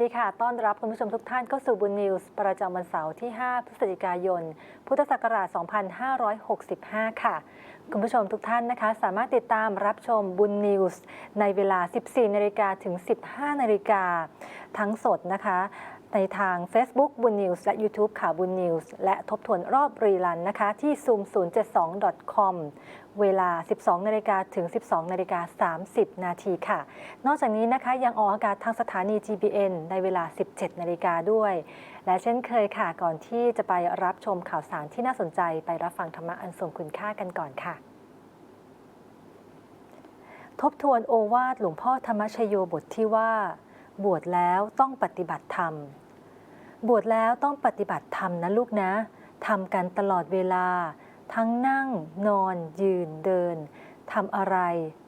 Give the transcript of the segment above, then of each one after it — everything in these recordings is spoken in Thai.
วัสดีค่ะ ต้อนรับคุณผู้ชมทุกท่านเข้าสู่บุญนิวส์ประจำวันเสาร์ที่ 5 พฤศจิกายน พุทธศักราช 2565 ค่ะ คุณผู้ชมทุกท่านนะคะ สามารถติดตามรับชมบุญนิวส์ในเวลา 14 นาฬิกาถึง 15 นาฬิกาทั้งสดนะคะ ในทาง Facebook บุญนิวส์และ YouTube ข่าวบุญนิวส์และทบทวนรอบรีลันนะคะ ที่ zoom072.com เวลา 12 นาฬิกาถึง 12 นาฬิกา 30 นาทีค่ะ นอกจากนี้นะคะยังออกอากาศทางสถานี GBN ในเวลา 17 นาฬิกาด้วย และเช่นเคยค่ะ ก่อนที่จะไปรับชมข่าวสารที่น่าสนใจไปรับฟังธรรมะอันทรงคุณค่ากันก่อนค่ะทบทวนโอวาทหลวงพ่อธรรมชโยบทที่ว่า บวชแล้วต้องปฏิบัติธรรม บวชแล้วต้องปฏิบัติธรรมนะลูกนะทำกันตลอดเวลา ทั้งนั่ง นอน ยืนเดินทำอะไร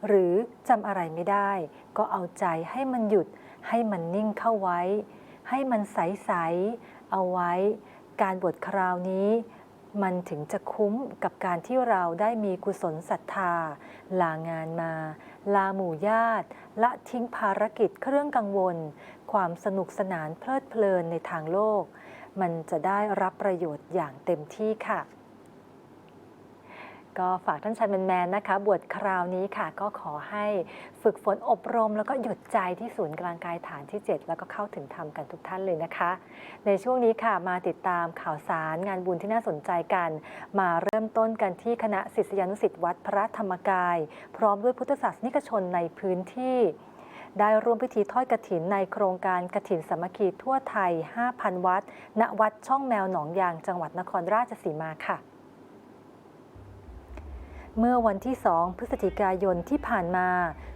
หรือจำอะไรไม่ได้ ก็เอาใจให้มันหยุด ให้มันนิ่งเข้าไว้ ให้มันใส ๆ เอาไว้ การบวชคราวนี้มันถึงจะคุ้มกับการที่เราได้มีกุศลศรัทธา ลางานมา ลาหมู่ญาติ ละทิ้งภารกิจเครื่องกังวล ความสนุกสนานเพลิดเพลินในทางโลก มันจะได้รับประโยชน์อย่างเต็มที่ค่ะ ก็ฝากท่านชัยแมนแมนนะคะ บวชคราวนี้ค่ะ ก็ขอให้ฝึกฝนอบรม แล้วก็หยุดใจที่ศูนย์กลางกายฐานที่ 7 แล้วก็เข้าถึงธรรมกันทุกท่านเลยนะคะ ในช่วงนี้ค่ะมาติดตามข่าวสารงานบุญที่น่าสนใจกัน มาเริ่มต้นกันที่คณะศิษยานุศิษย์วัดพระธรรมกาย พร้อมด้วยพุทธศาสนิกชนในพื้นที่ได้ร่วมพิธีทอดกระถินในโครงการกระถินสามัคคีทั่วไทย 5,000 วัด ณ วัดช่องแมวหนองยาง จังหวัดนครราชสีมาค่ะ เมื่อวันที่ 2 พฤศจิกายนที่ผ่านมา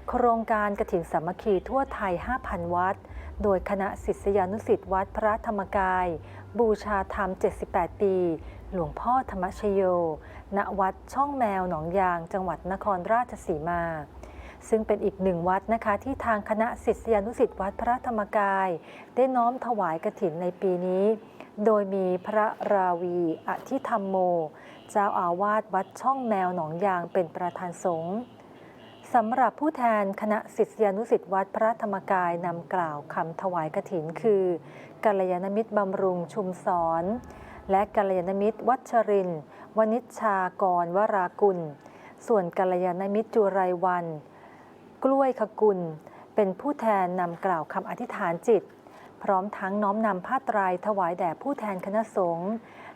โครงการกระถินสามัคคีทั่วไทย 5,000 วัด โดยคณะศิษยานุศิษย์วัดพระธรรมกาย บูชาธรรม 78 ปี หลวงพ่อธรรมชโย ณ วัดช่องแมวหนองยาง จังหวัดนครราชสีมา ซึ่งเป็นอีกหนึ่งวัดนะคะ ที่ทางคณะศิษยานุศิษย์วัดพระธรรมกาย ได้น้อมถวายกระถินในปีนี้ โดยมีพระราวีอธิธรรมโม เจ้าอาวาสวัดช่องแมวหนองยางเป็นประธานสงฆ์สำหรับผู้แทนคณะศิษยานุศิษย์วัดพระธรรมกายนำกล่าวคำถวายกถินคือกัลยาณมิตรบำรุงชุมสอน และกัลยาณมิตรวัชรินวณิชากรวรากุล ส่วนกัลยาณมิตรจุไรวัน กล้วยขกุล เป็นผู้แทนนำกล่าวคำอธิษฐานจิต พร้อมทั้งน้อมนำผ้าไตรายถวายแด่ผู้แทนคณะสงฆ์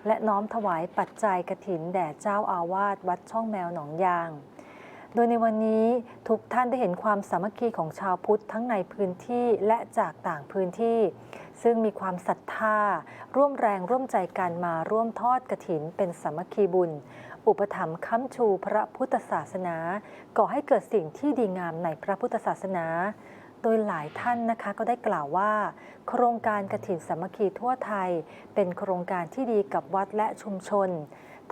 และน้อมถวายปัจจัยกถินแด่เจ้าอาวาสวัดช่องแมวหนองยาง โดยในวันนี้ทุกท่านได้เห็นความสามัคคีของชาวพุทธทั้งในพื้นที่และจากต่างพื้นที่ ซึ่งมีความศรัทธา ร่วมแรงร่วมใจกันมาร่วมทอดกระถินเป็นสามัคคีบุญ อุปถัมภ์ค้ำชูพระพุทธศาสนา ก่อให้เกิดสิ่งที่ดีงามในพระพุทธศาสนา โดยหลายท่านนะคะก็ได้กล่าวว่า โครงการกระถินสามัคคีทั่วไทย เป็นโครงการที่ดีกับวัดและชุมชน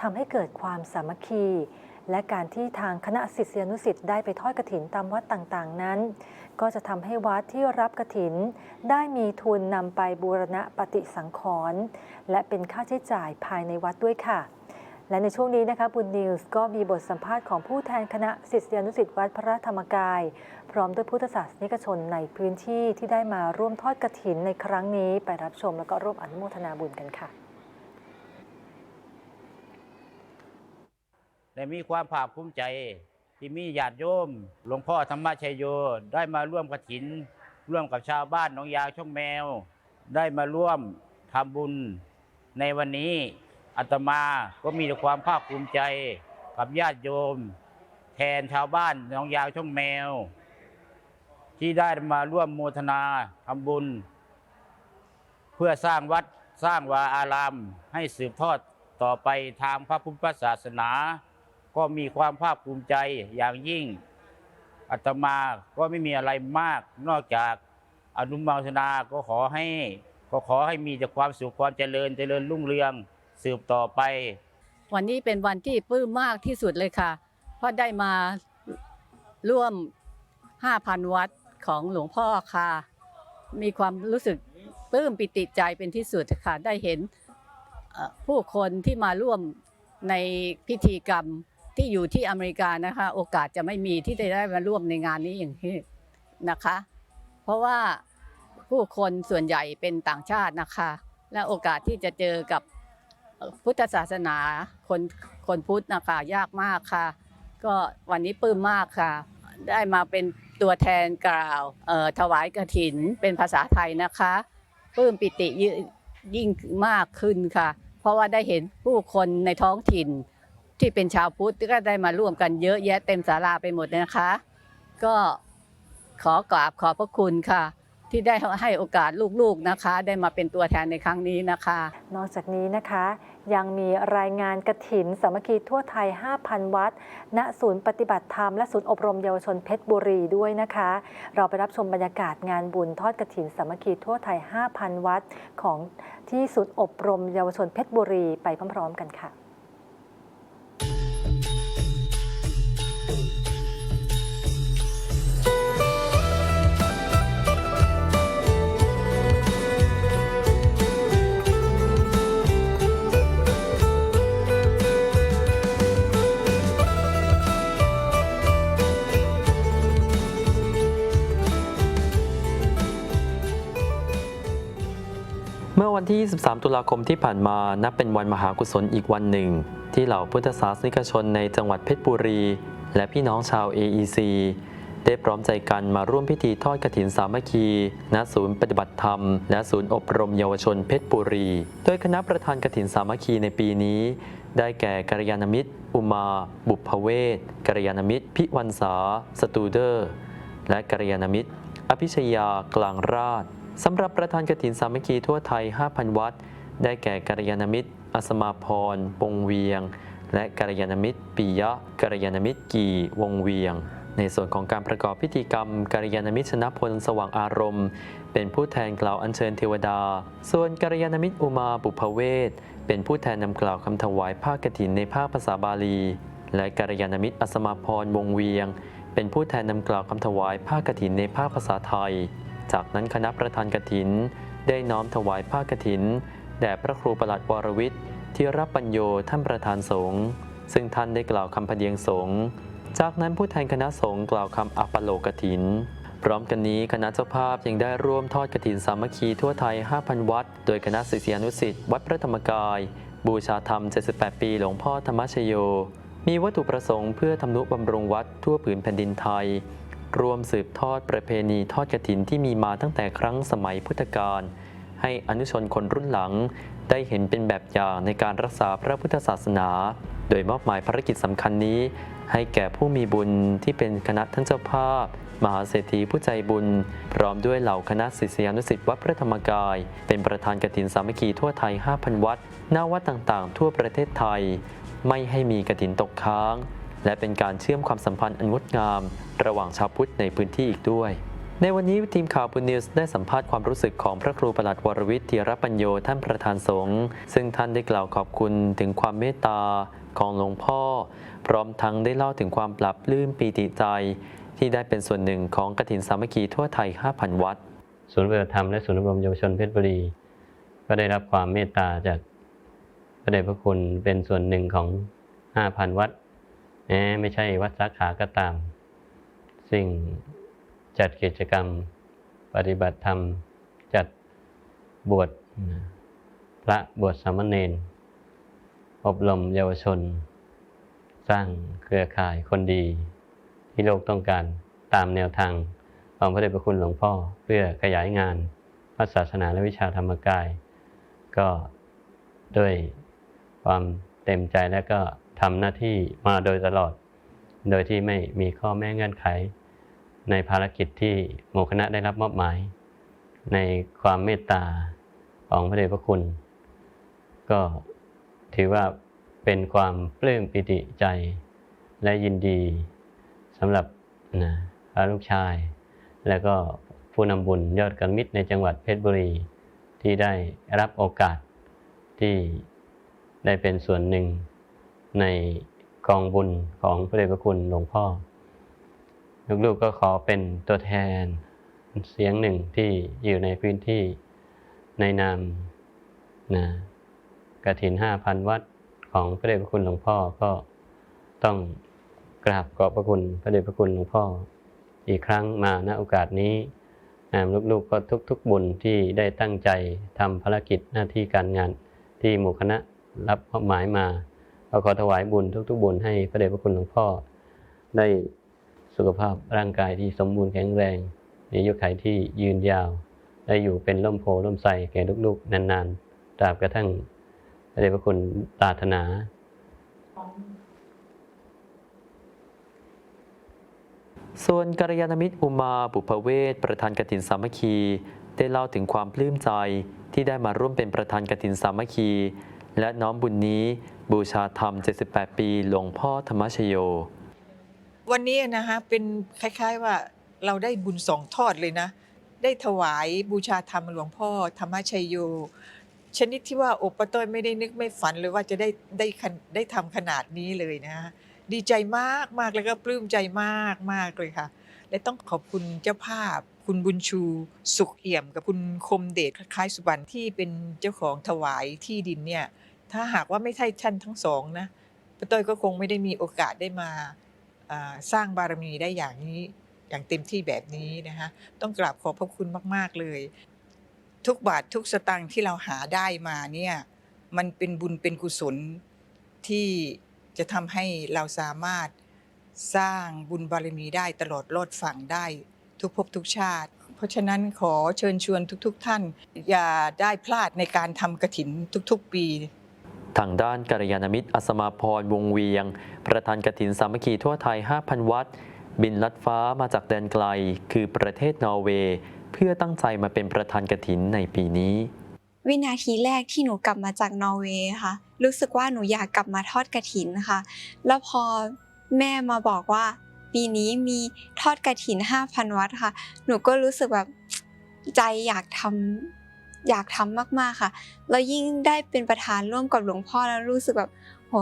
ทำให้เกิดความสามัคคี และการที่ทางคณะศิษยานุศิษย์ได้ไปทอดกระถินตามวัดต่างๆนั้น ก็จะทำให้วัดที่รับกระถิน ได้มีทุนนำไปบูรณะปฏิสังขรณ์และเป็นค่าใช้จ่ายภายในวัดด้วยค่ะ และในช่วงนี้นะคะบุญนิวส์ก็มีบทสัมภาษณ์ของผู้แทนคณะศิษยานุศิษย์วัดพระธรรมกาย พร้อมด้วยพุทธศาสนิกชนในพื้นที่ที่ได้มาร่วมทอดกระถินในครั้งนี้ไปรับชมแล้วก็ร่วมอนุโมทนาบุญกันค่ะได้มีความภาคภูมิใจ ที่มีญาติโยม หลวงพ่อธรรมชัยโยได้มาร่วมกระถิน ร่วมกับชาวบ้านหนองยาช่องแมว ได้มาร่วมทำบุญในวันนี้ อาตมาก็มีแต่ความภาคภูมิใจกับญาติโยม แทนชาวบ้านหนองยางช่องแมว ที่ได้มาร่วมโมทนาทำบุญ เพื่อสร้างวัดสร้างวาอาราม ให้สืบทอดต่อไปทางพระพุทธศาสนา ก็มีความภาคภูมิใจอย่างยิ่งอาตมาก็ไม่มีอะไรมาก นอกจากอนุโมทนาก็ขอให้ก็ขอให้มีแต่ความสุขความเจริญเจริญรุ่งเรือง สืบต่อไป วันนี้เป็นวันที่ปลื้มมากที่สุดเลยค่ะ เพราะได้มาร่วม 5,000 วัดของหลวงพ่อค่ะ มีความรู้สึกปลื้มปิติใจเป็นที่สุดค่ะ ได้เห็นผู้คนที่มาร่วมในพิธีกรรมที่อยู่ที่อเมริกานะคะ โอกาสจะไม่มีที่จะได้มาร่วมในงานนี้อย่างนี้นะคะ เพราะว่าผู้คนส่วนใหญ่เป็นต่างชาตินะคะ และโอกาสที่จะเจอกับ พุทธศาสนาคนคนพุทธนะคะยากมากค่ะ ก็วันนี้ปลื้มมากค่ะ ได้มาเป็นตัวแทนกล่าวถวายกฐินเป็นภาษาไทยนะคะปลื้มปิติยิ่งยิ่งมากขึ้นค่ะ เพราะว่าได้เห็นผู้คนในท้องถิ่นที่เป็นชาวพุทธก็ได้มาร่วมกันเยอะแยะเต็มศาลาไปหมดนะคะ ก็ขอกราบขอบพระคุณค่ะ ที่ได้ให้โอกาสลูกๆนะคะ ได้มาเป็นตัวแทนในครั้งนี้นะคะ นอกจากนี้นะคะ ยังมีรายงานกระถินสามัคคีทั่วไทย 5,000 วัด ณ ศูนย์ปฏิบัติธรรม และศูนย์อบรมเยาวชนเพชรบุรีด้วยนะคะ เราไปรับชมบรรยากาศงานบุญทอดกระถินสามัคคีทั่วไทย 5,000 วัด ของที่ศูนย์อบรมเยาวชนเพชรบุรีไปพร้อมๆกันค่ะ ที่ 23 ตุลาคมที่ผ่านมา นับเป็นวันมหากุศลอีกวันหนึ่ง ที่เหล่าพุทธศาสนิกชนในจังหวัดเพชรบุรี และพี่น้องชาว AEC ได้พร้อมใจกันมาร่วมพิธีทอดกฐินสามัคคี ณ ศูนย์ปฏิบัติธรรม และศูนย์อบรมเยาวชนเพชรบุรี โดยคณะประธานกฐินสามัคคีในปีนี้ ได้แก่กัลยาณมิตร อุมา บุพเวศกัลยาณมิตร พิวันษาสตูเดอร์ และกัลยาณมิตร อภิชยากลางราช สำหรับประธานกฐินสามัคคีทั่วไทย 5,000 วัด ได้แก่กัลยาณมิตร อสมาพร ปงเวียง และกัลยาณมิตรปิยะกัลยาณมิตรกีวงเวียง ในส่วนของการประกอบพิธีกรรมกัลยาณมิตรชนะพลสว่างอารมณ์ เป็นผู้แทนกล่าวอัญเชิญเทวดา ส่วนกัลยาณมิตรอุมาบุพเวศเป็นผู้แทนนำกล่าวคำถวายผ้ากฐินในภาคภาษาบาลี และกัลยาณมิตรอสมาพรวงเวียง เป็นผู้แทนนำกล่าวคำถวายผ้ากฐินในภาคภาษาไทย จากนั้นคณะประธานกฐิน ได้น้อมถวายผ้ากฐิน แด่พระครูประหลัดวรวิทย์ที่รับปัญโยท่านประธานสงฆ์ซึ่งท่านได้กล่าวคำพเดียงสงฆ์จากนั้นผู้แทนคณะสงฆ์กล่าวคำอัปโลกฐิน พร้อมกันนี้คณะเจ้าภาพยังได้ร่วมทอดกฐินสามัคคีทั่วไทย 5,000 วัด โดยคณะศิษยานุศิษย์วัดพระธรรมกาย บูชาธรรม 78 ปีหลวงพ่อธรรมชโย มีวัตถุประสงค์เพื่อทำนุบำรุงวัดทั่วผืนแผ่นดินไทย รวมสืบทอดประเพณีทอดกฐินที่มีมาตั้งแต่ครั้งสมัยพุทธกาลให้อนุชนคนรุ่นหลัง ได้เห็นเป็นแบบอย่างในการรักษาพระพุทธศาสนา โดยมอบหมายภารกิจสำคัญนี้ ให้แก่ผู้มีบุญที่เป็นคณะท่านเจ้าภาพ มหาเศรษฐีผู้ใจบุญ พร้อมด้วยเหล่าคณะศิษยานุศิษย์วัดพระธรรมกาย เป็นประธานกฐินสามัคคีทั่วไทย 5,000 วัดหน้าวัดต่างๆ ทั่วประเทศไทย ไม่ให้มีกฐินตกค้าง และเป็นการเชื่อมความสัมพันธ์อันงดงาม ระหว่างชาวพุทธในพื้นที่อีกด้วย ในวันนี้ทีมข่าวพุนนิวส์ได้สัมภาษณ์ความรู้สึกของพระครูประหลัดวรวิทย์ธีรปัญโยท่านประธานสงฆ์ซึ่งท่านได้กล่าวขอบคุณถึงความเมตตาของหลวงพ่อ พร้อมทั้งได้เล่าถึงความปรับลื้มปีติใจ ที่ได้เป็นส่วนหนึ่งของกฐินสามัคคีทั่วไทย 5,000 วัดศูนย์ปฏิบัติธรรมและศูนย์อบรมเยาวชนเพชรบุรี ก็ได้รับความเมตตาจากพระเดชพระคุณเป็นส่วนหนึ่งของ 5,000 วัด แม้ไม่ใช่วัดสาขาก็ตาม สิ่งจัดกิจกรรม ปฏิบัติธรรม จัดบวชพระบวชสามเณรอบรมเยาวชน สร้างเครือข่ายคนดี ที่โลกต้องการตามแนวทางของพระเดชพระคุณหลวงพ่อเพื่อขยายงานพระศาสนาและวิชาธรรมกาย ก็ด้วยความเต็มใจและก็ ทำหน้าที่มาโดยตลอด โดยที่ไม่มีข้อแม้เงื่อนไข ในภารกิจที่หมู่คณะได้รับมอบหมาย ในความเมตตาของพระเดชพระคุณ ก็ถือว่าเป็นความปลื้มปิติใจและยินดีสำหรับนะพระลูกชาย แล้วก็ผู้นำบุญยอดกันมิตรในจังหวัดเพชรบุรี ที่ได้รับโอกาสที่ได้เป็นส่วนหนึ่ง ในกองบุญของพระเดชพระคุณหลวงพ่อ ลูกๆก็ขอเป็นตัวแทนเสียงหนึ่งที่อยู่ในพื้นที่ในนามนะกระถินห้าพันวัดของพระเดชพระคุณหลวงพ่อก็ต้องกราบขอบพระคุณพระเดชพระคุณหลวงพ่อ อีกครั้งมาณโอกาสนี้ลูกๆก็ทุก ๆ บุญที่ได้ตั้งใจทำภารกิจหน้าที่การงานที่หมู่คณะรับมอบหมายมา ก็ขอถวายบุญทุกๆบุญให้พระเดชพระคุณหลวงพ่อ ได้สุขภาพร่างกายที่สมบูรณ์แข็งแรง มีอายุขัยที่ยืนยาว ได้อยู่เป็นร่มโพล่มไทรแก่ลูกๆ นานๆตราบกระทั่งพระเดชพระคุณปรารถนาส่วนกัลยาณมิตรอุมาบุพเวศประธานกฐินสามัคคี ได้เล่าถึงความปลื้มใจที่ได้มาร่วมเป็นประธานกฐินสามัคคี และน้อมบุญนี้บูชาธรรม 78 ปี หลวงพ่อธรรมชโย วันนี้นะฮะเป็นคล้าย ๆว่าเราได้บุญสองทอดเลยนะ ได้ถวายบูชาธรรมหลวงพ่อธรรมชโย ชนิดที่ว่าโอปต้อยไม่ได้นึกไม่ฝันเลยว่าจะได้ได้ได้ทำขนาดนี้เลยนะฮะดีใจมากมากแล้วก็ปลื้มใจมากมากเลยค่ะ และต้องขอบคุณเจ้าภาพ คุณบุญชูสุขเอี่ยม กับคุณคมเดชคล้ายสุวรรณที่เป็นเจ้าของถวายที่ดินเนี่ย ถ้าหากว่าไม่ใช่ท่านทั้งสองนะป้าต้อยก็คงไม่ได้มีโอกาสได้มาอ่าสร้างบารมีได้อย่างนี้อย่างเต็มที่แบบนี้นะคะต้องกราบขอบพระคุณมาก ๆ เลย ทุกบาททุกสตางค์ที่เราหาได้มาเนี่ยมันเป็นบุญเป็นกุศลที่จะทำให้เราสามารถสร้างบุญบารมีได้ตลอดรอดฝั่งได้ทุกภพทุกชาติ เพราะฉะนั้นขอเชิญชวนทุก ๆ ท่าน อย่าได้พลาดในการทำกระถินทุก ๆ ปี ทางด้านกัลยาณมิตรอสมาพรวงเวียง ประธานกฐินสามัคคีทั่วไทย 5,000 วัตบินลัดฟ้ามาจากแดนไกล คือประเทศนอร์เวย์ เพื่อตั้งใจมาเป็นประธานกฐินในปีนี้ วินาทีแรกที่หนูกลับมาจากนอร์เวย์ค่ะ รู้สึกว่าหนูอยากกลับมาทอดกระถินค่ะ แล้วพอแม่มาบอกว่า ปีนี้มีทอดกระถิน 5,000 วัตต์ค่ะ หนูก็รู้สึกแบบใจอยากทำ อยากทำมากๆค่ะ แล้วยิ่งได้เป็นประธานร่วมกับหลวงพ่อแล้วรู้สึกแบบโห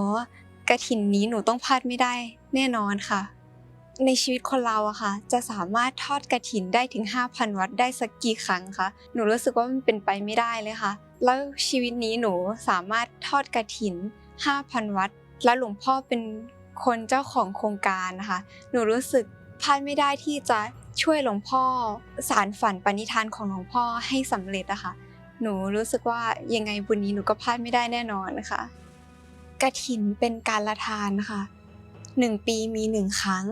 กระถินนี้หนูต้องพลาดไม่ได้แน่นอนค่ะ ในชีวิตคนเราอะค่ะ จะสามารถทอดกระถินได้ถึง 5,000 วัตต์ได้สักกี่ครั้งคะหนูรู้สึกว่ามันเป็นไปไม่ได้เลยค่ะ แล้วชีวิตนี้หนูสามารถทอดกระถิน 5,000 วัตต์แล้วหลวงพ่อเป็นคนเจ้าของโครงการนะคะ หนูรู้สึกพลาดไม่ได้ที่จะช่วยหลวงพ่อสารฝันปณิธานของหลวงพ่อให้สำเร็จอะค่ะ หนูรู้สึกว่ายังไงบุญนี้หนูก็พลาดไม่ได้แน่นอนนะคะกระถินเป็นการละทานค่ะหนึ่งปีมีหนึ่งครั้ง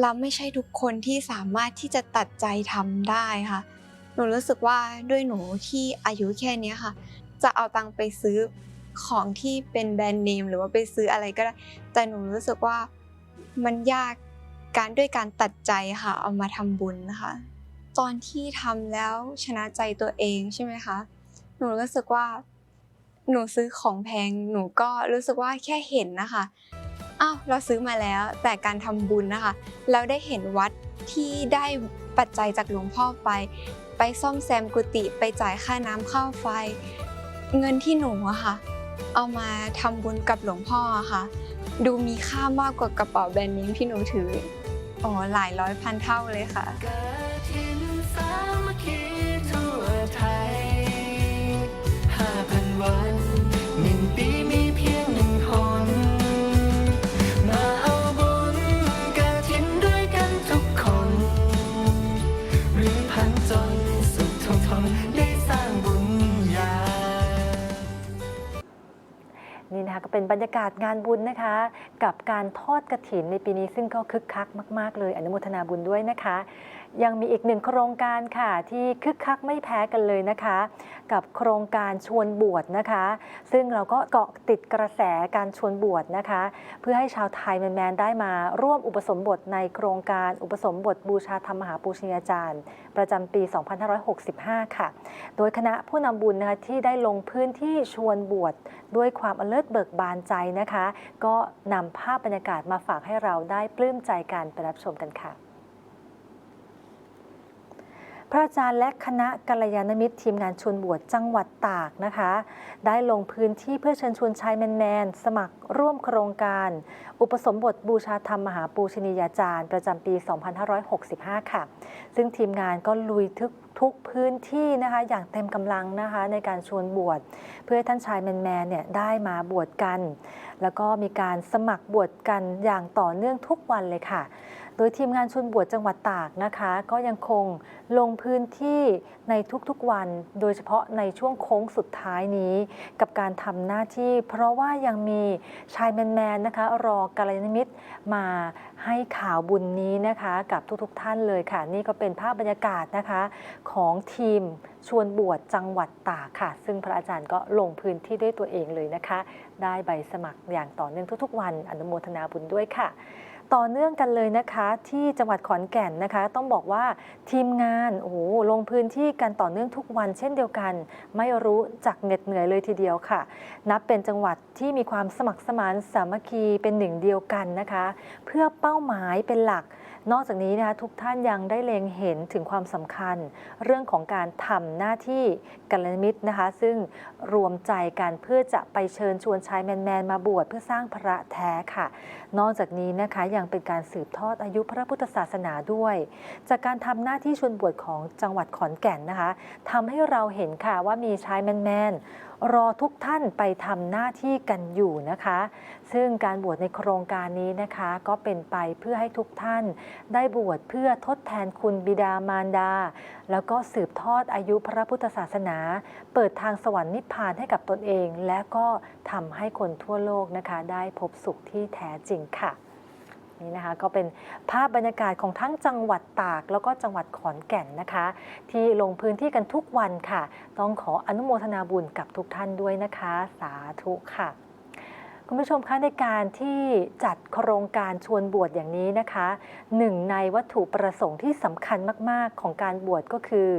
เราไม่ใช่ทุกคนที่สามารถที่จะตัดใจทำได้ค่ะ หนูรู้สึกว่าด้วยหนูที่อายุแค่นี้ค่ะ จะเอาตังค์ไปซื้อของที่เป็นแบรนด์เนมหรือว่าไปซื้ออะไรก็ได้ แต่หนูรู้สึกว่ามันยากการด้วยการตัดใจค่ะ เอามาทำบุญนะคะ ตอนที่ทำแล้วชนะใจตัวเองใช่ไหมคะหนูรู้สึกว่า หนูซื้อของแพงหนูก็รู้สึกว่าแค่เห็นนะคะอ้าวเราซื้อมาแล้วแต่การทำบุญนะคะ เราได้เห็นวัดที่ได้ปัจจัยจากหลวงพ่อไป ไปซ่อมแซมกุฏิไปจ่ายค่าน้ำค่าไฟ เงินที่หนูอะค่ะ เอามาทำบุญกับหลวงพ่อะค่ะ ดูมีค่ามากกว่ากระเป๋าแบรนด์เนมที่หนูถืออ๋อหลายร้อยพันเท่าเลยค่ะ นะคะก็เป็นบรรยากาศงานบุญนะคะ กับการทอดกระถินในปีนี้ซึ่งก็คึกคักมาก ๆ เลยอนุโมทนาบุญด้วยนะคะ ยังมีอีกหนึ่งโครงการค่ะที่คึกคักไม่แพ้กันเลยนะคะ กับโครงการชวนบวชนะคะ ซึ่งเราก็เกาะติดกระแสการชวนบวชนะคะ เพื่อให้ชาวไทยแมนๆได้มาร่วมอุปสมบทในโครงการอุปสมบทบูชาธรรมมหาปูชนียาจารย์ ประจำปี 2565 ค่ะ โดยคณะผู้นำบุญนะคะที่ได้ลงพื้นที่ชวนบวชด้วยความอเลิศเบิกบานใจนะคะ ก็นำภาพบรรยากาศมาฝากให้เราได้ปลื้มใจกันไปรับชมกันค่ะ พระอาจารย์และคณะกัลยาณมิตรทีมงานชวนบวชจังหวัดตากนะคะ ได้ลงพื้นที่เพื่อเชิญชวนชายแมนๆ สมัครร่วมโครงการ อุปสมบทบูชาธรรมมหาปูชนียาจารย์ ประจำปี 2565 ค่ะ ซึ่งทีมงานก็ลุยทุกทุกพื้นที่นะคะอย่างเต็มกำลังนะคะในการชวนบวชเพื่อให้ท่านชายแมนๆเนี่ยได้มาบวชกัน แล้วก็มีการสมัครบวชกันอย่างต่อเนื่องทุกวันเลยค่ะ โดยทีมงานชวนบวชจังหวัดตากนะคะ ก็ยังคงลงพื้นที่ในทุกๆวัน โดยเฉพาะในช่วงโค้งสุดท้ายนี้ กับการทำหน้าที่ เพราะว่ายังมีชายแมนๆนะคะ รอกาลยานมิตรมาให้ข่าวบุญนี้นะคะ กับทุกๆท่านเลยค่ะ นี่ก็เป็นภาพบรรยากาศนะคะ ของทีมชวนบวชจังหวัดตากค่ะ ซึ่งพระอาจารย์ก็ลงพื้นที่ด้วยตัวเองเลยนะคะ ได้ใบสมัครอย่างต่อเนื่องทุกๆ วันอนุโมทนาบุญด้วยค่ะ ต่อเนื่องกันเลยนะคะ ที่จังหวัดขอนแก่นนะคะ ต้องบอกว่าทีมงานโอ้โหลงพื้นที่กันต่อเนื่องทุกวันเช่นเดียวกัน ไม่รู้จักเหน็ดเหนื่อยเลยทีเดียวค่ะ นับเป็นจังหวัดที่มีความสมัครสมานสามัคคีเป็นหนึ่งเดียวกันนะคะ เพื่อเป้าหมายเป็นหลัก นอกจากนี้นะคะทุกท่านยังได้เล็งเห็นถึงความสำคัญ เรื่องของการทำหน้าที่กัลยาณมิตรนะคะ ซึ่งรวมใจกันเพื่อจะไปเชิญชวนชายแมนๆ มาบวชเพื่อสร้างพระแท้ค่ะ นอกจากนี้นะคะยังเป็นการสืบทอดอายุพระพุทธศาสนาด้วย จากการทำหน้าที่ชวนบวชของจังหวัดขอนแก่นนะคะทำให้เราเห็นค่ะว่ามีชายแมนๆ รอทุกท่านไปทำหน้าที่กันอยู่นะคะ ซึ่งการบวชในโครงการนี้นะคะ ก็เป็นไปเพื่อให้ทุกท่าน ได้บวชเพื่อทดแทนคุณบิดามารดา แล้วก็สืบทอดอายุพระพุทธศาสนา เปิดทางสวรรค์นิพพานให้กับตนเอง และก็ทำให้คนทั่วโลกนะคะ ได้พบสุขที่แท้จริงค่ะ นี่นะคะก็เป็นภาพบรรยากาศของทั้งจังหวัดตาก แล้วก็จังหวัดขอนแก่นนะคะ ที่ลงพื้นที่กันทุกวันค่ะ ต้องขออนุโมทนาบุญกับทุกท่านด้วยนะคะ สาธุค่ะคุณผู้ชมคะในการที่จัดโครงการชวนบวชอย่างนี้นะคะหนึ่งในวัตถุประสงค์ที่สำคัญมาก ๆ ของการบวชก็คือ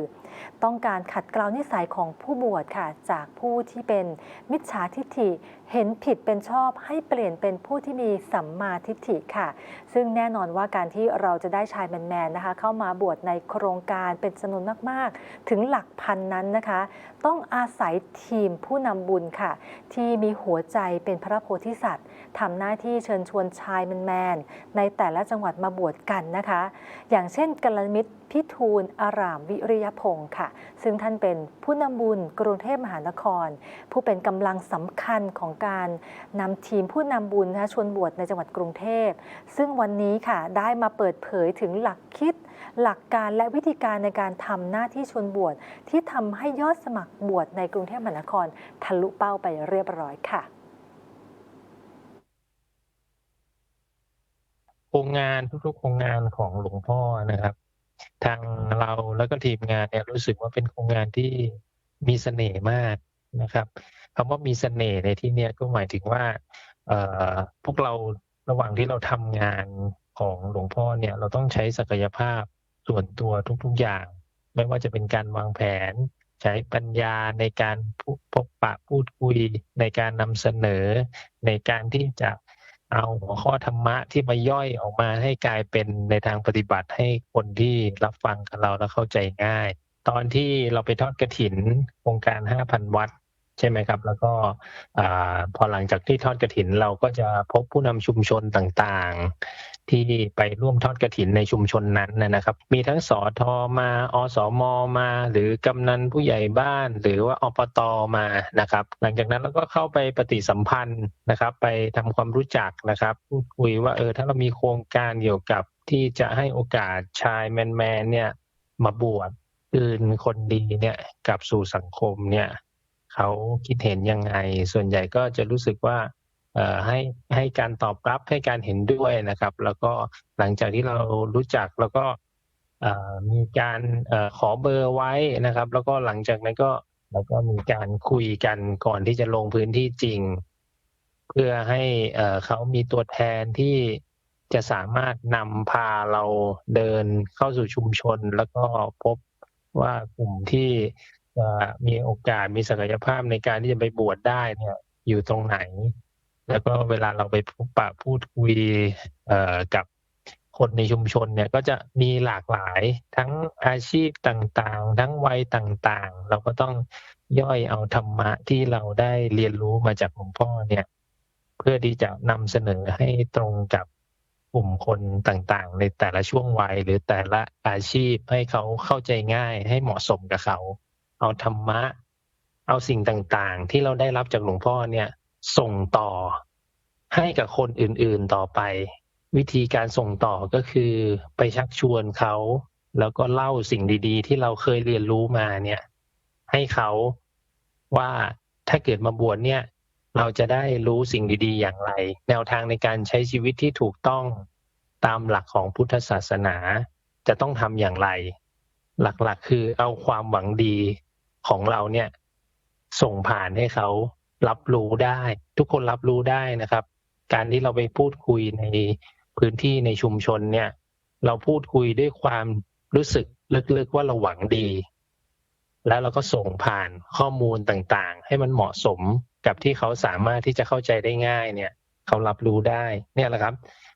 ต้องการขัดเกลานิสัยของผู้บวชค่ะ จากผู้ที่เป็นมิจฉาทิฏฐิ เห็นผิดเป็นชอบให้เปลี่ยนเป็นผู้ที่มีสัมมาทิฏฐิค่ะ ซึ่งแน่นอนว่าการที่เราจะได้ชายแมนๆนะคะ เข้ามาบวชในโครงการเป็นจำนวนมากๆ ถึงหลักพันนั้นนะคะ ต้องอาศัยทีมผู้นำบุญค่ะ ที่มีหัวใจเป็นพระโพธิสัตว์ทำหน้าที่เชิญชวนชายแมนๆในแต่ละจังหวัดมาบวชกันนะคะ อย่างเช่นกัลยมิตร พิทูลอารามวิริยพงศ์ค่ะ ซึ่งท่านเป็นผู้นำบุญกรุงเทพมหานคร ผู้เป็นกำลังสำคัญของการนำทีมผู้นำบุญนะคะชวนบวชในจังหวัดกรุงเทพ ซึ่งวันนี้ค่ะได้มาเปิดเผยถึงหลักคิด หลักการและวิธีการในการทำหน้าที่ชวนบวชที่ทำให้ยอดสมัครบวชในกรุงเทพมหานครทะลุเป้าไปเรียบร้อยค่ะโครงงานทุกๆโครงงานของหลวงพ่อนะครับ ทางเราแล้วก็ทีมงานเนี่ยรู้สึกว่าเป็นโครงงานที่มีเสน่ห์มากนะครับคำว่ามีเสน่ห์ในที่เนี้ก็หมายถึงว่าพวกเราระหว่างที่เราทำงานของหลวงพ่อเนี่ยเราต้องใช้ศักยภาพส่วนตัวทุกๆอย่าง ไม่ว่าจะเป็นการวางแผน ใช้ปัญญาในการพูพบปะพูดคุย ในการนำเสนอ ในการที่จะ เอาหัวข้อธรรมะที่มาย่อยออกมาให้กลายเป็นในทางปฏิบัติให้คนที่รับฟังกับเราแล้วเข้าใจง่าย ตอนที่เราไปทอดกระถินโครงการ5,000วัด ใช่ไหมครับ แล้วก็อพอหลังจากที่ทอดกระถินเราก็จะพบผู้นำชุมชนต่างๆ ที่ไปร่วมทอดกระถินในชุมชนนั้นนะครับ มีทั้งสอทอมาอสมมา หรือกำนันผู้ใหญ่บ้าน หรือว่าอปตมานะครับ หลังจากนั้นเราก็เข้าไปปฏิสัมพันธ์นะครับ ไปทำความรู้จักนะครับ พูดคุยว่าเออถ้าเรามีโครงการเกี่ยวกับที่จะให้โอกาสชายแมนๆเนี่ยมาบวชคืนคนดีเนี่ยกลับสู่สังคมเนี่ย เขาคิดเห็นยังไง ส่วนใหญ่ก็จะรู้สึกว่าให้ให้การตอบรับให้การเห็นด้วยนะครับ แล้วก็หลังจากที่เรารู้จักแล้วก็มีการอขอเบอร์ไว้นะครับ แล้วก็หลังจากนั้นก็แล้วก็มีการคุยกันก่อนที่จะลงพื้นที่จริง เพื่อให้เอ่อเขามีตัวแทนที่จะสามารถนำพาเราเดินเข้าสู่ชุมชน แล้วก็พบว่ากลุ่มที่ มีโอกาสมีศักยภาพในการที่จะไปบวชได้เนี่ย อยู่ตรงไหน แล้วก็เวลาเราไปพบปะพูดคุยกับคนในชุมชนเนี่ยก็จะมีหลากหลายทั้งอาชีพต่างๆ ทั้งวัยต่างๆ เราก็ต้องย่อยเอาธรรมะที่เราได้เรียนรู้มาจากหลวงพ่อเนี่ย เพื่อที่จะนำเสนอให้ตรงกับกลุ่มคนต่างๆ ในแต่ละช่วงวัยหรือแต่ละอาชีพให้เขาเข้าใจง่ายให้เหมาะสมกับเขา เอาธรรมะ เอาสิ่งต่างๆ ที่เราได้รับจากหลวงพ่อเนี่ย ส่งต่อให้กับคนอื่นๆต่อไป วิธีการส่งต่อก็คือไปชักชวนเขาแล้วก็เล่าสิ่งดี ๆ ที่เราเคยเรียนรู้มาเนี่ย ให้เขาว่าถ้าเกิดมาบวชเนี่ย เราจะได้รู้สิ่งดีๆ อย่างไร แนวทางในการใช้ชีวิตที่ถูกต้องตามหลักของพุทธศาสนาจะต้องทำอย่างไร หลักๆ คือเอาความหวังดี ของเราเนี่ย ส่งผ่านให้เขารับรู้ได้ ทุกคนรับรู้ได้นะครับ การที่เราไปพูดคุยในพื้นที่ในชุมชนเนี่ย เราพูดคุยด้วยความรู้สึกลึกๆว่าเราหวังดี แล้วเราก็ส่งผ่านข้อมูลต่างๆ ให้มันเหมาะสมกับที่เขาสามารถที่จะเข้าใจได้ง่ายเนี่ย เขารับรู้ได้เนี่ยแหละครับ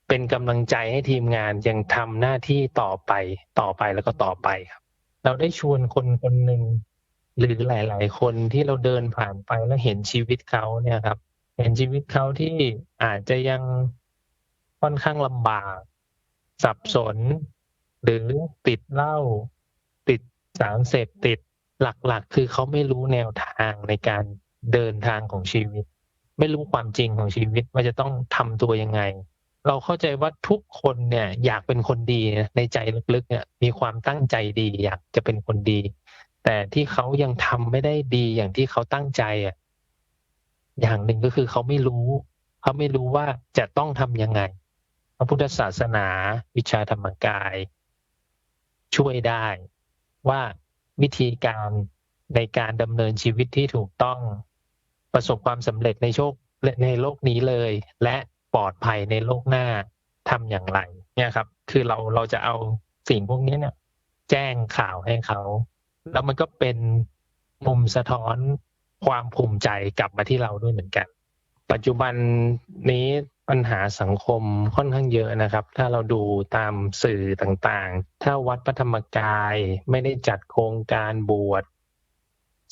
เป็นกำลังใจให้ทีมงานยังทำหน้าที่ต่อไปต่อไปแล้วก็ต่อไปครับ เราได้ชวนคนคนหนึ่ง หรือหลาย ๆ คนที่เราเดินผ่านไปแล้วเห็นชีวิตเขาเนี่ยครับ เห็นชีวิตเขาที่อาจจะยังค่อนข้างลำบาก สับสน หรือติดเหล้าติดสารเสพติดหลัก ๆ คือเขาไม่รู้แนวทางในการเดินทางของชีวิต ไม่รู้ความจริงของชีวิตว่าจะต้องทำตัวยังไง เราเข้าใจว่าทุกคนเนี่ย อยากเป็นคนดีในใจลึกๆเนี่ย มีความตั้งใจดี อยากจะเป็นคนดี แต่ที่เขายังทำไม่ได้ดีอย่างที่เขาตั้งใจอะอย่างหนึ่งก็คือเขาไม่รู้เขาไม่รู้ว่าจะต้องทำยังไง พระพุทธศาสนาวิชาธรรมกาย ช่วยได้ ว่าวิธีการในการดำเนินชีวิตที่ถูกต้องประสบความสำเร็จในโชคในโลกนี้เลย และปลอดภัยในโลกหน้าทำอย่างไร เนี่ยครับ คือเราเราจะเอาสิ่งพวกนี้เนี่ย แจ้งข่าวให้เขา แล้วมันก็เป็นมุมสะท้อนความภูมิใจกลับมาที่เราด้วยเหมือนกัน ปัจจุบันนี้ปัญหาสังคมค่อนข้างเยอะนะครับ ถ้าเราดูตามสื่อต่างๆ ถ้าวัดพระธรรมกายไม่ได้จัดโครงการบวช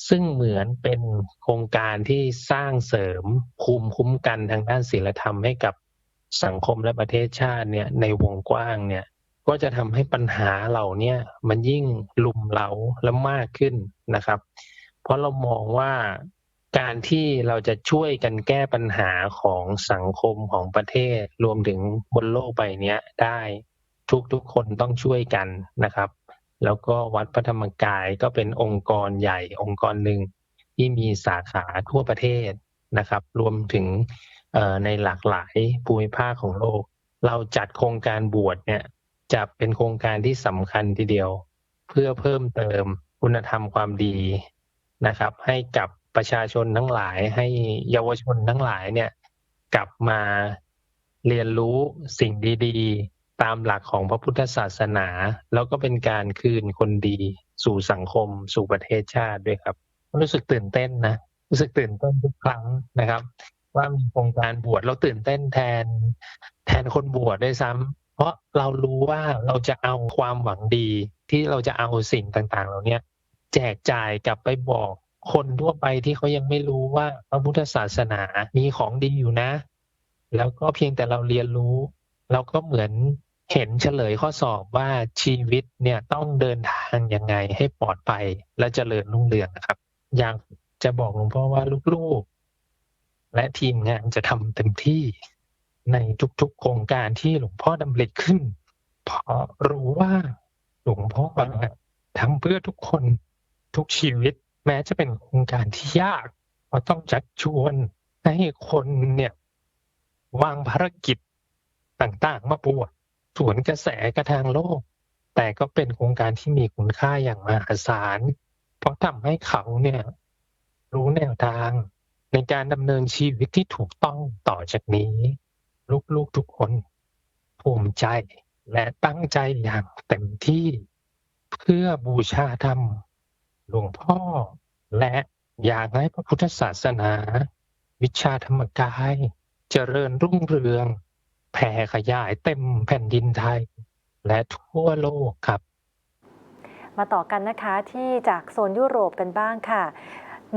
ซึ่งเหมือนเป็นโครงการที่สร้างเสริมภูมิคุ้มกันทางด้านศีลธรรมให้กับสังคมและประเทศชาติเนี่ยในวงกว้างเนี่ย ก็จะทำให้ปัญหาเหล่านี้มันยิ่งลุมเล้าและมากขึ้นนะครับ เพราะเรามองว่าการที่เราจะช่วยกันแก้ปัญหาของสังคมของประเทศ รวมถึงบนโลกใบเนี้ยได้ทุกๆคนต้องช่วยกันนะครับ แล้วก็วัดพระธรรมกายก็เป็นองค์กรใหญ่องค์กรหนึ่งที่มีสาขาทั่วประเทศนะครับ รวมถึงในหลากหลายภูมิภาคของโลก เราจัดโครงการบวชเนี่ย จะเป็นโครงการที่สำคัญทีเดียว เพื่อเพิ่มเติมคุณธรรมความดีนะครับ ให้กับประชาชนทั้งหลายให้เยาวชนทั้งหลายเนี่ยกลับมาเรียนรู้สิ่งดีๆ ตามหลักของพระพุทธศาสนา แล้วก็เป็นการคืนคนดี สู่สังคม สู่ประเทศชาติด้วยครับ รู้สึกตื่นเต้นนะรู้สึกตื่นเต้นทุกครั้งนะครับ ว่ามีโครงการบวชเราตื่นเต้นแทน แทนคนบวชด้วยซ้ำเพ ราะเรารู้ว่าเราจะเอาความหวังดีที่เราจะเอาสิ่งต่างๆ เหล่าเนี้ยแจกจ่ายกลับไปบอกคนทั่วไปที่เขายังไม่รู้ว่าพระพุทธศาสนามีของดีอยู่นะ แล้วก็เพียงแต่เราเรียนรู้ เราก็เหมือนเห็นเฉลยข้อสอบว่าชีวิตเนี่ยต้องเดินทางยังไงให้ปลอดภัยและเจริญรุ่งเรืองนะครับ อยากจะบอกหลวงพ่อว่าลูกๆ และทีมงานจะทำเต็มที่ ในทุกๆโครงการที่หลวงพ่อดำริขึ้น เพราะรู้ว่าหลวงพ่อทำเพื่อทุกคนทุกชีวิต แม้จะเป็นโครงการที่ยากเพราต้องจัดชวนให้คนเนี่ยวางภารกิจต่างๆ มาบวชสวนกระแสกระทางโลก แต่ก็เป็นโครงการที่มีคุณค่าอย่างมหาศาล เพราะทำให้เขาเนี่ย รู้แนวทางในการดำเนินชีวิตที่ถูกต้องต่อจากนี้ ลูกๆทุกคน ภูมิใจและตั้งใจอย่างเต็มที่ เพื่อบูชาธรรมหลวงพ่อ และอยากให้พระพุทธศาสนา วิชาธรรมกาย เจริญรุ่งเรือง แผ่ขยายเต็มแผ่นดินไทย และทั่วโลกครับ มาต่อกันนะคะที่จากโซนยุโรปกันบ้างค่ะ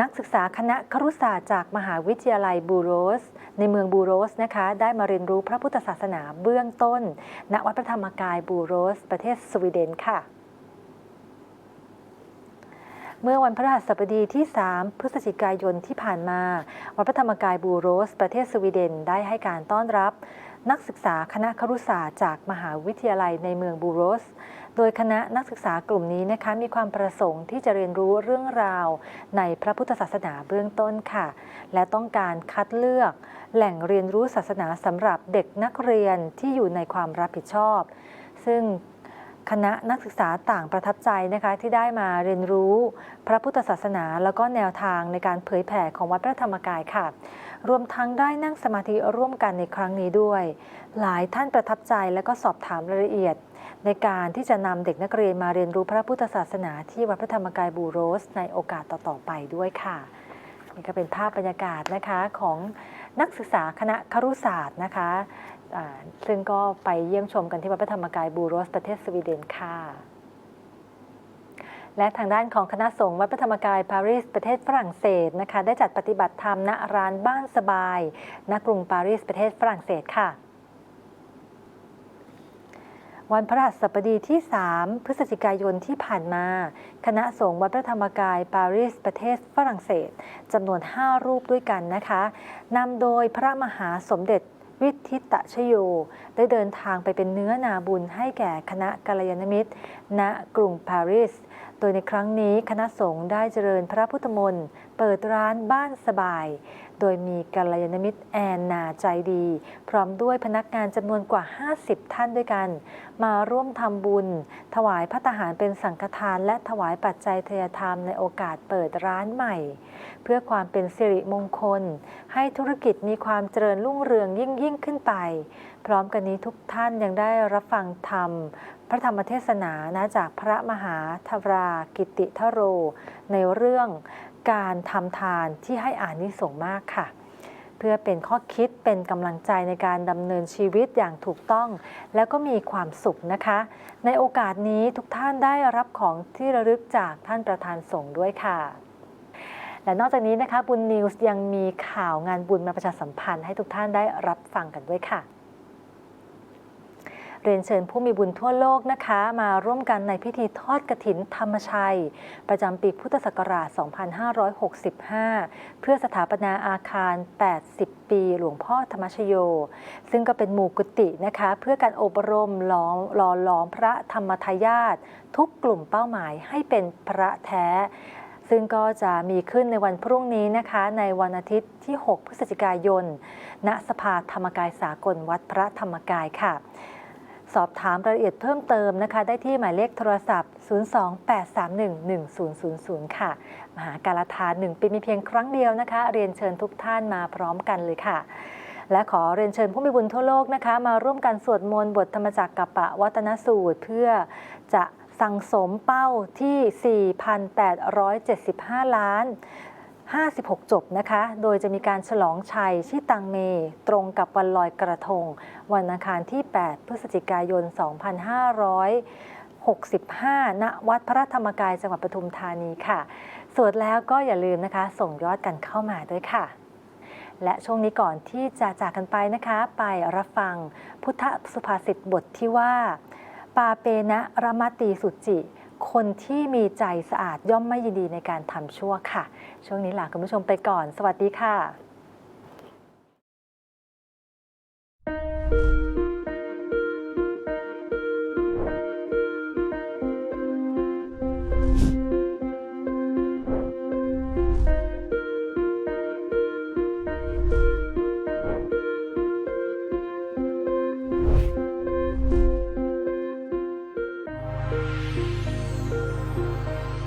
นักศึกษาคณะครุศาสตร์จากมหาวิทยาลัยบูโรส ในเมืองบูโรสนะคะ ได้มาเรียนรู้พระพุทธศาสนาเบื้องต้น ณวัดพระธรรมกายบูโรส ประเทศสวีเดนค่ะ เมื่อวันพฤหัสบดีที่ 3 พฤศจิกายนที่ผ่านมา วัดพระธรรมกายบูโรส ประเทศสวีเดนได้ให้การต้อนรับ นักศึกษาคณะครุศาสตร์จากมหาวิทยาลัยในเมืองบูโรส โดยคณะนักศึกษากลุ่มนี้นะคะมีความประสงค์ที่จะเรียนรู้เรื่องราว ในพระพุทธศาสนาเบื้องต้นค่ะ และต้องการคัดเลือก แหล่งเรียนรู้ศาสนาสำหรับเด็กนักเรียนที่อยู่ในความรับผิดชอบ ซึ่งคณะนักศึกษาต่างประทับใจนะคะที่ได้มาเรียนรู้พระพุทธศาสนา แล้วก็แนวทางในการเผยแผ่ของวัดพระธรรมกายค่ะ รวมทั้งได้นั่งสมาธิร่วมกันในครั้งนี้ด้วย หลายท่านประทับใจและก็สอบถามรายละเอียด ในการที่จะนำเด็กนักเรียนมาเรียนรู้พระพุทธศาสนาที่วัดพระธรรมกายบูโรส ในโอกาสต่อ ๆ ไปด้วยค่ะ นี่ก็เป็นภาพบรรยากาศนะคะของนักศึกษาคณะครุศาสตร์นะคะ ซึ่งก็ไปเยี่ยมชมกันที่วัดพระธรรมกายบูโรสประเทศสวีเดนค่ะและทางด้านของคณะสงฆ์วัดพระธรรมกายปารีสประเทศฝรั่งเศสนะคะ ได้จัดปฏิบัติธรรมณร้านบ้านสบาย ณกรุงปารีสประเทศฝรั่งเศสค่ะ วันพระหัสบดีที่ 3 พฤศจิกายนที่ผ่านมา คณะสงฆ์วัดพระธรรมกายปารีสประเทศฝรั่งเศสจำนวน 5 รูปด้วยกันนะคะนำโดยพระมหาสมเด็จวิทิตชโย ได้เดินทางไปเป็นเนื้อนาบุญให้แก่คณะกัลยาณมิตร ณกรุงปารีส โดยในครั้งนี้คณะสงฆ์ได้เจริญพระพุทธมนต์ เปิดร้านบ้านสบาย โดยมีกัลยาณมิตรแอนนาใจดี พร้อมด้วยพนักงานจำนวนกว่า 50 ท่านด้วยกัน มาร่วมทำบุญ ถวายพระทหารเป็นสังฆทาน และถวายปัจจัยเทยธรรมในโอกาสเปิดร้านใหม่ เพื่อความเป็นสิริมงคล ให้ธุรกิจมีความเจริญรุ่งเรืองยิ่งยิ่งขึ้นไป พร้อมกันนี้ทุกท่านยังได้รับฟังธรรมพระธรรมเทศนานะจากพระมหาธรากิติทโร ในเรื่อง การทำทานที่ให้อานิสงส์มากค่ะ เพื่อเป็นข้อคิดเป็นกำลังใจในการดำเนินชีวิตอย่างถูกต้อง แล้วก็มีความสุขนะคะ ในโอกาสนี้ทุกท่านได้รับของที่ระลึกจากท่านประธานสงฆ์ด้วยค่ะและนอกจากนี้นะคะบุญนิวส์ยังมีข่าวงานบุญมาประชาสัมพันธ์ให้ทุกท่านได้รับฟังกันด้วยค่ะ เรียนเชิญผู้มีบุญทั่วโลกนะคะ มาร่วมกันในพิธีทอดกฐินธรรมชัย ประจำปีพุทธศักราช 2565 เพื่อสถาปนาอาคาร 80 ปีหลวงพ่อธรรมชโย ซึ่งก็เป็นหมู่กุฏินะคะ เพื่อการอบรมหล่อหล่อหลอมพระธรรมทายาททุกกลุ่มเป้าหมายให้เป็นพระแท้ซึ่งก็จะมีขึ้นในวันพรุ่งนี้นะคะ ในวันอาทิตย์ที่ 6 พฤศจิกายน ณ สภาธรรมกายสากลวัดพระธรรมกายค่ะ สอบถามรายละเอียดเพิ่มเติมนะคะ ได้ที่หมายเลขโทรศัพท์ 028311000 ค่ะ มหาการทานหนึ่งปีมีเพียงครั้งเดียวนะคะ เรียนเชิญทุกท่านมาพร้อมกันเลยค่ะ และขอเรียนเชิญผู้มีบุญทั่วโลกนะคะ มาร่วมกันสวดมนต์บทธรรมจักรกับปะวัตนสูตรเพื่อจะสั่งสมเป้าที่ 4,875 ล้าน 56 จบนะคะ โดยจะมีการฉลองชัยที่ตังเม ตรงกับวันลอยกระทง วันอังคารที่ 8 พฤศจิกายน 2565 ณ วัดพระธรรมกายจังหวัดปทุมธานีค่ะ สวดแล้วก็อย่าลืมนะคะ ส่งยอดกันเข้ามาด้วยค่ะ และช่วงนี้ก่อนที่จะจากกันไปนะคะ ไปรับฟังพุทธสุภาษิตบทที่ว่า ปาเปนะระมติสุจิ คนที่มีใจสะอาดย่อมไม่ยินดีในการทำชั่วค่ะ ช่วงนี้ลาคุณผู้ชมไปก่อน สวัสดีค่ะ